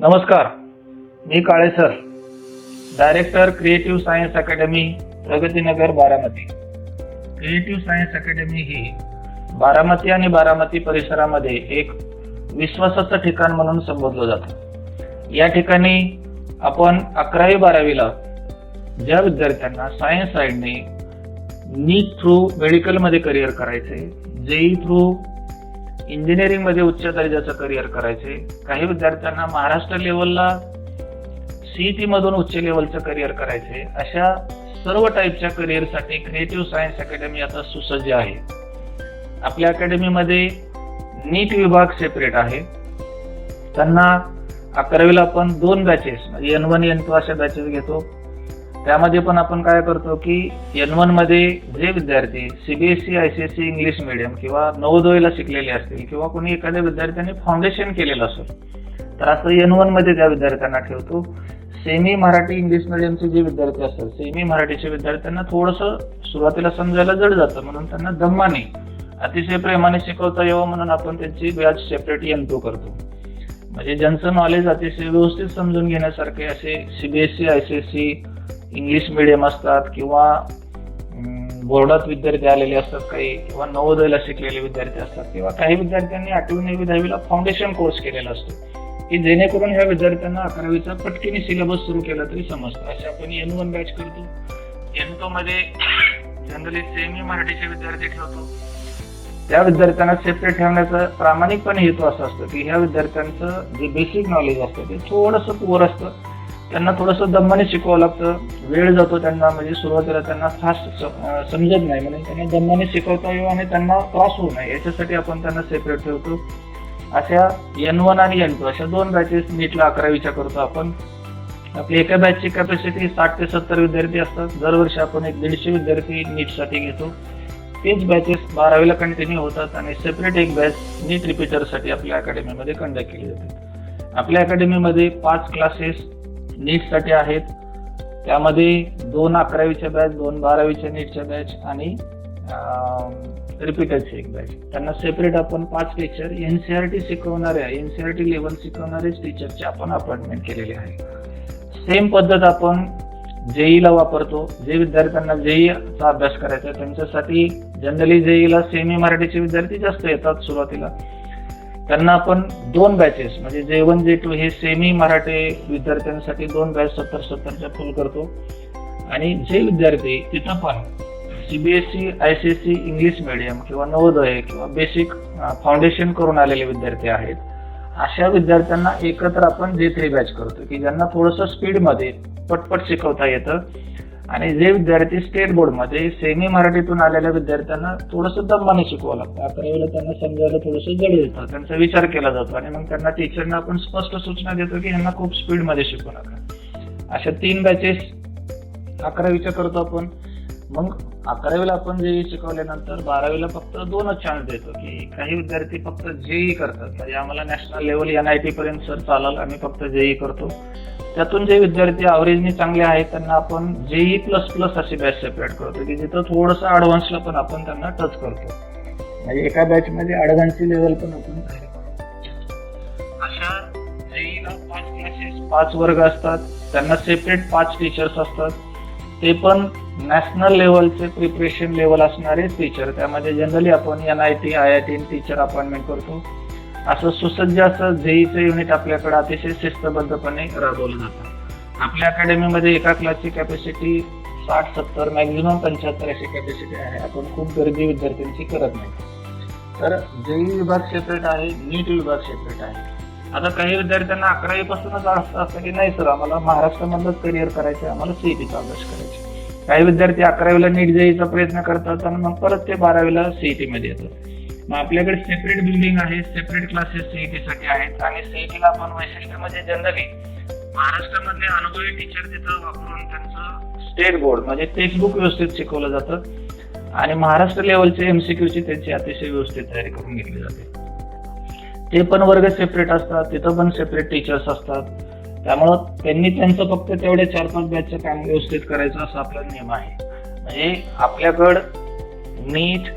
नमस्कार मी Kale sir director creative science academy Pragatinagar Baramati. Creative science academy ही बारामती आणि बारामती परिसरामध्ये एक विश्वासाचं ठिकाण म्हणून संबोधलं जातं. या ठिकाणी आपण अकरावी बारावीला ज्या विद्यार्थ्यांना सायन्स साईडने नीट थ्रू मेडिकलमध्ये करिअर करायचे जेई थ्रू इंजिनिअरिंगमध्ये उच्च दर्जाचं करिअर करायचे. काही विद्यार्थ्यांना महाराष्ट्र लेवलला सीईटी मधून उच्च लेवलचं करिअर करायचे. अशा सर्व टाईपच्या करिअरसाठी क्रिएटिव्ह सायन्स अकॅडमी आता सुसज्ज आहे. आपल्या अकॅडमीमध्ये नीट विभाग सेपरेट आहे. त्यांना अकरावीला आपण दोन बॅचेस म्हणजे एन वन एन टू अशा बॅचेस घेतो. त्यामध्ये पण आपण काय करतो की एन वनमध्ये जे विद्यार्थी सीबीएसई आयसीएसई इंग्लिश मिडियम किंवा नवोदयला शिकलेले असतील किंवा कोणी एखाद्या विद्यार्थ्याने फाउंडेशन केलेलं असेल तर असं एन वनमध्ये त्या विद्यार्थ्यांना ठेवतो. सेमी मराठी इंग्लिश मिडियमचे जे विद्यार्थी असतात सेमी मराठीचे विद्यार्थ्यांना थोडंसं सुरुवातीला समजायला जड जातं म्हणून त्यांना दम्माने अतिशय प्रेमाने शिकवता यावं म्हणून आपण त्यांची बॅच सेपरेट एन टू करतो. म्हणजे ज्यांचं नॉलेज अतिशय व्यवस्थित समजून घेण्यासारखे असे सीबीएसई आयसीएसई इंग्लिश मिडियम असतात किंवा बोर्डात विद्यार्थी आलेले असतात काही किंवा नवोदयला शिकलेले विद्यार्थी असतात किंवा काही विद्यार्थ्यांनी आठवी नववी दहावीला फाउंडेशन कोर्स केलेला असतो की जेणेकरून ह्या विद्यार्थ्यांना अकरावीचा पटकीने सिलेबस सुरू केला तरी समजतं. असे आपण एन वन बॅच करतो. एन टू मध्ये जनरली सेमी मराठीचे विद्यार्थी ठेवतो. त्या विद्यार्थ्यांना सेपरेट ठेवण्याचा प्रामाणिकपणे हेतू असा असतो की ह्या विद्यार्थ्यांचं जे बेसिक नॉलेज असतं ते थोडंसं पुअर असतं. त्यांना थोडंसं दमाने शिकवावं लागतं. वेळ जातो त्यांना म्हणजे सुरुवातीला त्यांना फास्ट समजत नाही म्हणून त्यांना दमाने शिकवता येऊ आणि त्यांना त्रास होऊ नये. याच्यासाठी आपण त्यांना सेपरेट ठेवतो. अशा एन वन आणि एन टू अशा दोन बॅचेस नीटला अकरावीच्या करतो आपण. आपली एका बॅचची कॅपॅसिटी साठ ते सत्तर विद्यार्थी असतात. दरवर्षी आपण एक दीडशे विद्यार्थी नीटसाठी घेतो. तेच बॅचेस बारावीला कंटिन्यू होतात आणि सेपरेट एक बॅच नीट रिपीटरसाठी आपल्या अकॅडमीमध्ये कंडक्ट केली जाते. आपल्या अकॅडमीमध्ये पाच क्लासेस नीटसाठी आहेत. त्यामध्ये दोन अकरावीच्या बॅच दोन बारावीच्या नीटच्या बॅच आणि रिपीटरची एक बॅच त्यांना सेपरेट आपण पाच टीचर एनसीआरटी शिकवणाऱ्या एनसीआरटी लेवल शिकवणारेच टीचरचे आपण अपॉइंटमेंट केलेले आहे. सेम पद्धत आपण जेईला वापरतो. जे विद्यार्थ्यांना जेईचा अभ्यास करायचा आहे त्यांच्यासाठी जनरली जेईला सेमी मराठीचे विद्यार्थी जास्त येतात सुरुवातीला. त्यांना आपण दोन बॅचेस म्हणजे जे वन जे टू हे सेमी मराठी विद्यार्थ्यांसाठी दोन बॅच सत्तर सत्तरच्या फुल करतो. आणि जे विद्यार्थी तिथं पण सीबीएसई आयसीएसई इंग्लिश मिडियम किंवा नवोदय किंवा बेसिक फाउंडेशन करून आलेले विद्यार्थी आहेत. अशा विद्यार्थ्यांना एकत्र आपण जे थ्री बॅच करतो की ज्यांना थोडंसं स्पीडमध्ये पटपट शिकवता येतं. आणि जे विद्यार्थी स्टेट बोर्डमध्ये सेमी मराठीतून आलेल्या विद्यार्थ्यांना थोडंसं दमाने शिकवावं लागतं. अकरावीला त्यांना समजायला थोडंसं जड येतं. त्यांचा विचार केला जातो आणि मग त्यांना टीचरना आपण स्पष्ट सूचना देतो की यांना खूप स्पीडमध्ये शिकवू नका. अशा तीन बॅचेस अकरावीच्या करतो आपण. मग अकरावीला आपण जे शिकवल्यानंतर बारावीला फक्त दोनच चान्स देतो की काही विद्यार्थी फक्त जेई करतात. म्हणजे आम्हाला national level N I T पर्यंत सर चालाल आम्ही फक्त जेई करतो. त्यातून जे विद्यार्थी अवरेजने चांगले आहेत त्यांना आपण जेई प्लस प्लस अशी बॅच सेपरेट करतो की जिथं थोडंसं ॲडव्हान्सला पण आपण त्यांना टच करतो. म्हणजे एका बॅचमध्ये ॲडव्हान्सची लेवल पण आपण अशा जेईला पाच क्लासेस पाच वर्ग असतात. त्यांना सेपरेट पाच टीचर्स असतात. ते पण नॅशनल लेवलचे प्रिपरेशन लेवल असणारे टीचर त्यामध्ये जनरली आपण N I T I I T teacher appointment करतो. असं सुसज्ज असं जेईचं युनिट आपल्याकडे अतिशय शिस्तबद्धपणे राबवलं जातं. आपल्या अकॅडमीमध्ये एका क्लासची कॅपॅसिटी साठ सत्तर मॅक्झिमम पंच्याहत्तर अशी कॅपॅसिटी आहे. आपण खूप गर्दी विद्यार्थ्यांची करत नाही. तर जेई विभाग सेपरेट आहे नीट विभाग सेपरेट आहे. आता काही विद्यार्थ्यांना अकरावी पासूनच असं असतं की नाही सर आम्हाला महाराष्ट्रामधलंच करिअर करायचं आहे आम्हाला सीईटीचा अभ्यास करायचा काही विद्यार्थी अकरावीला नीट जायचा प्रयत्न करतात आणि मग परत ते बारावीला सीईटी मध्ये येतात. मग आपल्याकडे सेपरेट बिल्डिंग आहे सेपरेट क्लासेस सीईटी साठी आहेत आणि सीईटीला आपण वैशिष्ट्य म्हणजे जनरली महाराष्ट्रामधले अनुभवी टीचर तिथं वापरून त्यांचं स्टेट बोर्ड म्हणजे टेक्स्टबुक व्यवस्थित शिकवलं जातं. आणि महाराष्ट्र लेवलचे एमसीक्यूची त्यांची अतिशय व्यवस्थित तयारी करून घेतली जाते. ते पण वर्ग सेपरेट असतात तिथं पण सेपरेट टीचर्स असतात. त्यामुळं त्यांनी त्यांचं फक्त तेवढे चार पाच बॅचचं काम व्यवस्थित करायचं असा आपला नियम आहे. म्हणजे आपल्याकडं नीट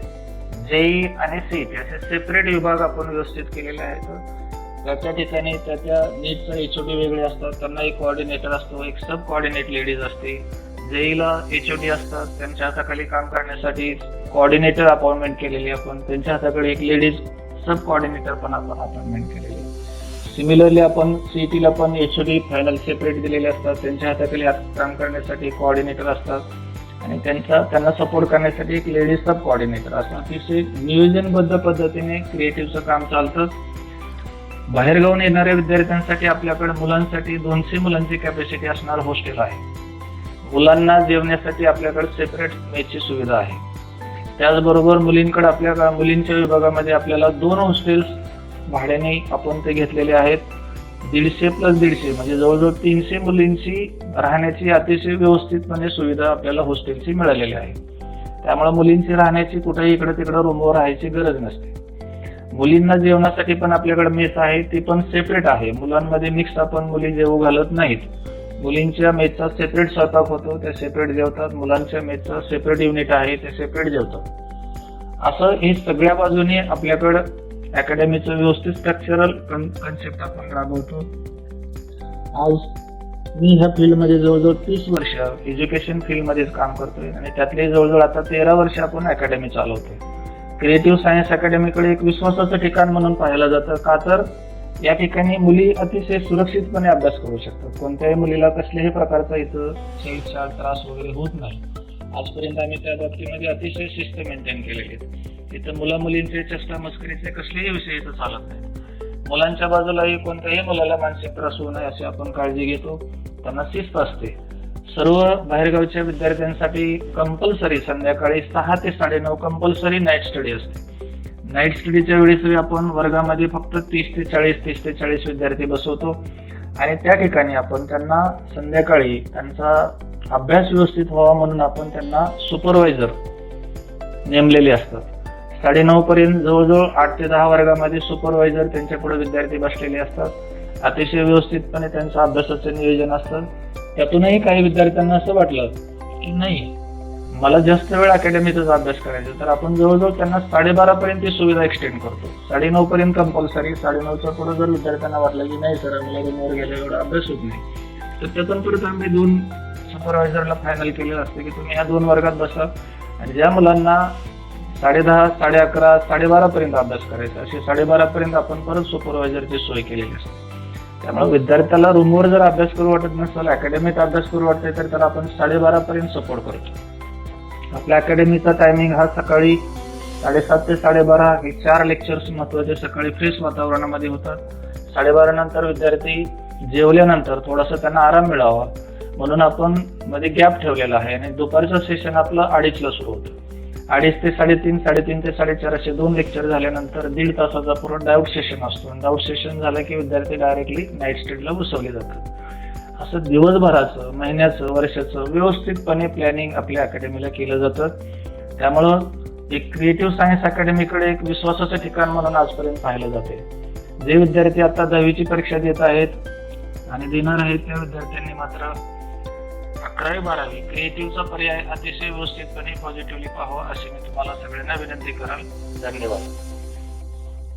जेई आणि सीट असे सेपरेट विभाग आपण व्यवस्थित केलेले आहेत. त्याच्या ठिकाणी त्याच्या नीटचं एच ओ डी वेगळे असतात त्यांना एक कोऑर्डिनेटर असतो एक सब कोऑर्डिनेट लेडीज असते जेईला एच ओ डी असतात त्यांच्या हाताखाली काम करण्यासाठी कोऑर्डिनेटर अपॉइंटमेंट केलेली आपण त्यांच्या हाताकडे एक लेडीज सब कोऑर्डिनेटर पण आपण अपॉइंटमेंट केलेली सिमिलरली आपण सीईटीला पण H O D final separate दिलेले असतात. त्यांच्या हाताखाली हात- काम करण्यासाठी कोऑर्डिनेटर असतात. आणि त्यांचा त्यांना सपोर्ट करण्यासाठी एक लेडीज सब कोऑर्डिनेटर असं अतिशय नियोजनबद्ध पद्धतीने क्रिएटिव्हचं काम चालतं. बाहेरगावून येणाऱ्या विद्यार्थ्यांसाठी आपल्याकडे मुलांसाठी दोनशे मुलांची कॅपॅसिटी असणार हॉस्टेल आहे. मुलांना जेवण्यासाठी आपल्याकडे सेपरेट मेची सुविधा आहे. त्याचबरोबर मुलींकडे आपल्या मुलींच्या विभागामध्ये आपल्याला दोन हॉस्टेल्स भाड्याने आपण ते घेतलेले आहेत. दीडशे प्लस दीडशे म्हणजे जवळजवळ तीनशे मुलींची राहण्याची अतिशय व्यवस्थितपणे म्हणजे सुविधा आपल्याला हॉस्टेलची मिळालेली आहे. त्यामुळे मुलींची राहण्याची कुठेही इकडे तिकडे रूमवर राहायची गरज नसते. मुलींना जेवणासाठी पण आपल्याकडे मेस आहे ती पण सेपरेट आहे. मुलांमध्ये मिक्स आपण मुली जेवू घालत नाहीत. मुलींच्या मेसचा सेपरेट स्वयंपाक होतो ते सेपरेट जेवतात. मुलांच्या मेसचं सेपरेट युनिट आहे ते सेपरेट जेवतात. असं हे सगळ्या बाजूने आपल्याकडं अकॅडमीचं व्यवस्थित स्ट्रक्चरल कन्सेप्ट आपण राबवतो. आज मी ह्या फील्डमध्ये जवळजवळ तीस वर्ष एज्युकेशन फील्डमध्येच काम करतोय आणि त्यातले जवळजवळ आता तेरा वर्ष आपण अकॅडमी चालवतोय. क्रिएटिव्ह सायन्स अकॅडमीकडे एक विश्वासाचं ठिकाण म्हणून पाहिलं जातं. का तर या ठिकाणी मुली अतिशय सुरक्षितपणे अभ्यास करू शकतात. कोणत्याही मुलीला कसल्याही प्रकारचा इथं छेडछाड त्रास वगैरे होत नाही. आजपर्यंत आम्ही त्या बाबतीमध्ये अतिशय शिस्त मेंटेन केलेली आहे. इथं मुला मुलींचे चष्टा मस्करीचे कसलेही विषय इथं चालत नाही. मुलांच्या बाजूलाही कोणत्याही मुलाला मानसिक त्रास होऊ नये अशी आपण काळजी घेतो. त्यांना शिस्त असते. सर्व बाहेरगावच्या विद्यार्थ्यांसाठी कंपल्सरी संध्याकाळी सहा ते साडेनऊ कंपल्सरी नाईट स्टडी असते. नाईट स्टडीच्या वेळेस आपण वर्गामध्ये फक्त तीस ते चाळीस तीस ते चाळीस विद्यार्थी बसवतो. आणि त्या ठिकाणी आपण त्यांना संध्याकाळी त्यांचा अभ्यास व्यवस्थित व्हावा म्हणून आपण त्यांना सुपरवायझर नेमलेले असतात. साडेनऊ पर्यंत जवळजवळ आठ ते दहा वर्गामध्ये सुपरवायझर त्यांच्या पुढे विद्यार्थी बसलेले असतात. अतिशय व्यवस्थितपणे त्यांचं अभ्यासाचं नियोजन असतं. त्यातूनही काही विद्यार्थ्यांना असं वाटलं की नाही मला जास्त वेळ अकॅडमीचाच अभ्यास करायचा. तर आपण जवळजवळ त्यांना साडेबारा पर्यंत ही सुविधा एक्सटेंड करतो. साडेनऊ पर्यंत कंपल्सरी साडेनऊच्या पुढे जर विद्यार्थ्यांना वाटलं की नाही सर मला रूमवर गेल्या एवढा अभ्यास होत नाही. तर त्यातून परत आम्ही दोन सुपरवायझरला फायनल केलेलं असतं की तुम्ही ह्या दोन वर्गात बसा आणि ज्या मुलांना साडेदहा साडे अकरा साडेबारा पर्यंत अभ्यास करायचा असे साडेबारा पर्यंत आपण परत सुपरवायझरची सोय केलेली असते. त्यामुळे विद्यार्थ्याला रूमवर जर अभ्यास करू वाटत नसेल अकॅडमीत अभ्यास करू वाटते तर त्याला आपण साडेबारा पर्यंत सपोर्ट करतो. आपल्या अकॅडमीचा टायमिंग हा सकाळी साडेसात ते साडेबारा हे चार लेक्चर्स महत्त्वाचे सकाळी फ्रेश वातावरणामध्ये होतात. साडेबारा नंतर विद्यार्थी जेवल्यानंतर थोडासा त्यांना आराम मिळावा. म्हणून आपण मध्ये गॅप ठेवलेला आहे आणि दुपारचं सेशन आपलं अडीचला सुरू होतं. अडीच ते साडेतीन साडेतीन ते साडेचार असे दोन लेक्चर झाल्यानंतर दीड तासाचा पूर्ण डाऊट सेशन असतो. डाऊट सेशन झालं की विद्यार्थी डायरेक्टली नाईट स्टडीला बसवले जातात. असं दिवसभराचं महिन्याचं वर्षाचं व्यवस्थितपणे प्लॅनिंग आपल्या अकॅडमीला केलं जातं. त्यामुळं एक क्रिएटिव्ह सायन्स अकॅडमीकडे एक विश्वासाचं ठिकाण म्हणून आजपर्यंत पाहिलं जाते जे विद्यार्थी आता दहावीची परीक्षा देत आहेत आणि देणार आहेत त्या विद्यार्थ्यांनी मात्र अकरावी बारावी क्रिएटिव्हचा पर्याय अतिशय व्यवस्थितपणे पॉझिटिव्हली पाहावा अशी मी तुम्हाला सगळ्यांना विनंती कराल. धन्यवाद.